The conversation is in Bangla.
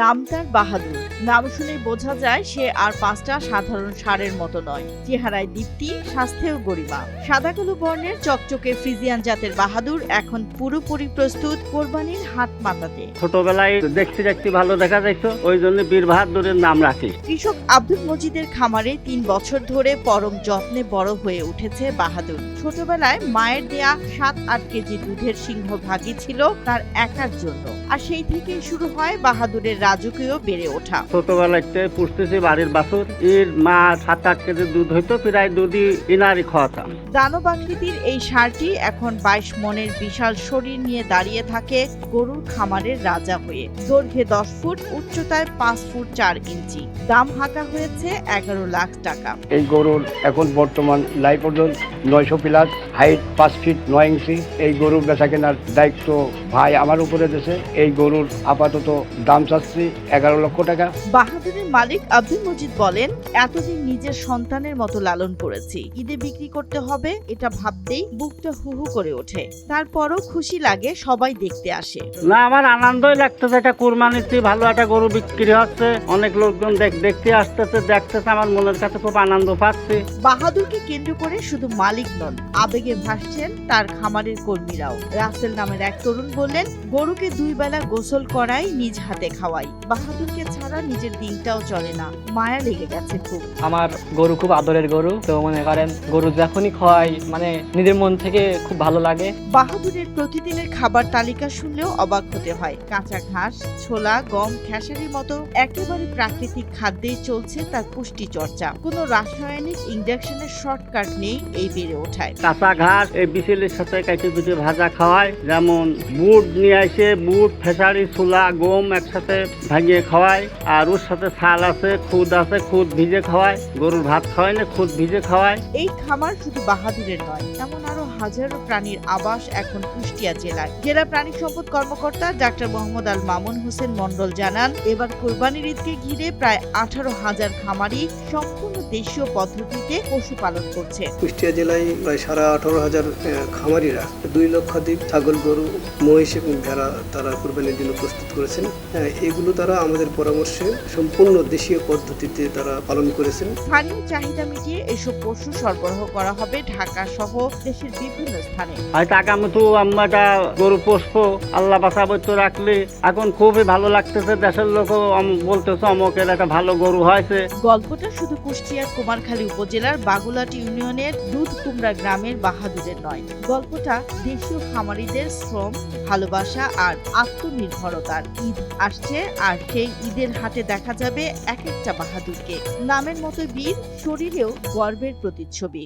নাম তার বাহাদুর। নাম শুনে বোঝা যায় সে আর পাঁচটা সাধারণ ষাঁড়ের মতো নয়। চেহারায় দীপ্তি স্বাস্থ্যেও গরিমা। সাদা কালো বর্ণের চকচকে ফ্রিজিয়ান জাতের বাহাদুর এখন পুরোপুরি প্রস্তুত কোরবানির হাট মাতাতে ছোটবেলায় দেখতে দেখতে ভালো দেখা যাইতো ওই জন্য বীর বাহাদুরের নাম রাখি। কৃষক আব্দুল মজিদের খামারে তিন বছর ধরে পরম যত্নে বড় হয়ে উঠেছে বাহাদুর। ছোটবেলায় মায়ের দেয়া সাত আট কেজি দুধের সিংহ সিংহভাগই ছিল তার একার জন্য। আর সেই থেকেই শুরু হয় বাহাদুরের রাজকীয় বেড়ে ওঠা। ছোটবেলাতে পুষতেছি বাড়ির বাছুর। এর মা সাত আট কেজি দুধ হইতো প্রায় দুধই ইনারই খাওয়াতাম। দানব আকৃতির এই ষাঁড়টি এখন বাইশ মনের বিশাল শরীর নিয়ে দাঁড়িয়ে থাকে গরুর খামারের রাজা হয়ে। দৈর্ঘ্যে দশ ফুট উচ্চতায় পাঁচ ফুট চার ইঞ্চি। দাম হাঁকা হয়েছে এগারো লাখ টাকা। এই গরুর এখন বর্তমান ওজন নয়শো প্লাস। হাইট পাঁচ ফিট নয় ইঞ্চি। এই গরুর বেচা কেনার দায়িত্ব ভাই আমার উপরে দিয়েছে এই গরুর আপাতত দাম চাচ্ছি এগারো লক্ষ টাকা। বাহাদুরের মালিক আব্দুল মজিদ বলেন এতদিন নিজের সন্তানের মতো লালন করেছি। ঈদে বিক্রি করতে হবে এটা ভাবতেই বুকটা হুহু করে ওঠে। তারপরও খুশি লাগে সবাই দেখতে আসে। না আমার আনন্দই লাগতেছে এটা কুরবানিতে ভালো একটা গরু বিক্রি হচ্ছে। অনেক লোকজন দেখ- দেখতে আসতেছে দেখতেছে আমার মনের কাছে খুব আনন্দ পাচ্ছি। বাহাদুরকে কেন্দ্র করে শুধু মালিক নন আবেগে ভাসছেন তার খামারের কর্মীরাও। রাসেল নামের এক তরুণ বললেন গরুকে দুই বেলা গোসল করাই নিজ হাতে খাওয়াই। বাহাদুরকে ছাড়া নিজের দিনটাও চলে না। মায়া লেগে গেছে খুব। আমার গরু খুব আদরের গরু তো মনে করেন গরু যখনই খাওয়াই মানে নিজের মন থেকে খুব ভালো লাগে। বাহাদুরের প্রতিদিনের খাবার তালিকা শুনলেও অবাক হতে হয়। কাঁচা ঘাস ছোলা গম খেসারির মতো একেবারে প্রাকৃতিক খাদ্যেই চলছে তার পুষ্টি চর্চা কোনো রাসায়নিক ইঞ্জেকশনের শর্টকাট নেই এই বেড়ে ওঠায়। কাঁচা ঘাস এই বিচিলের সাথে কাইটে পিঠে ভাজা খাওয়ায়। যেমন বুট নিয়ে আসে বুট ফেসারি ছোলা গম একসাথে ভাঙিয়ে খাওয়ায়। আর ওর সাথে ছাল আছে খুদ আছে খুদ ভিজে খাওয়ায়। গরুর ভাত খাওয়ায় না খুদ ভিজে খাওয়ায়। এই খামার শুধু বাহাদুরের নয় এমন আরও হাজারো প্রাণীর আবাস এখন কুষ্টিয়া জেলায়। জেলা প্রাণী সম্পদ কর্মকর্তা ডাক্তার মোহাম্মদ আল মামুন হোসেন মন্ডল জানান এবার কোরবানির ঈদকে ঘিরে প্রায় আঠারো হাজার খামারি সম্পূর্ণ দেশীয় পদ্ধতিতে পশুপালন করছে। কুষ্টিয়া জেলায় প্রায় সাড়ে আঠারো হাজার খামারিরা দুই লক্ষাধিক ছাগল গরু মহিষ এবং ভেড়া তারা কোরবানির জন্য প্রস্তুত করেছেন। হ্যাঁ, এগুলো তারা আমাদের পরামর্শে সম্পূর্ণ দেশীয় পদ্ধতিতে তারা পালন করেছেন। স্থানীয় চাহিদা মিটিয়ে এসব পশু সরবরাহ করা হবে ঢাকা সহ দেশের বিভিন্ন স্থানে। আর টাকা মতো আমরা গরু পোষবো আল্লাহ বাসা তো রাখলে এখন খুবই ভালো লাগতেছে। দেশের লোকও অম- বলতেছে অমকের একটা ভালো গরু হয়েছে। গল্পটা শুধু কুষ্টিয়ার কুমারখালী উপজেলার বাগুলাটি ইউনিয়নের দুধ কুমড়া গ্রামের বাহাদুরের নয়। গল্পটা দেশীয় খামারিদের শ্রম, ভালোবাসা আর আত্মনির্ভরতার ঈদ আসছে আর সেই ঈদের হাটে দেখা যাবে এক একটা বাহাদুরকে। নামের মতো বীর, শরীরেও গর্বের প্রতিচ্ছবি।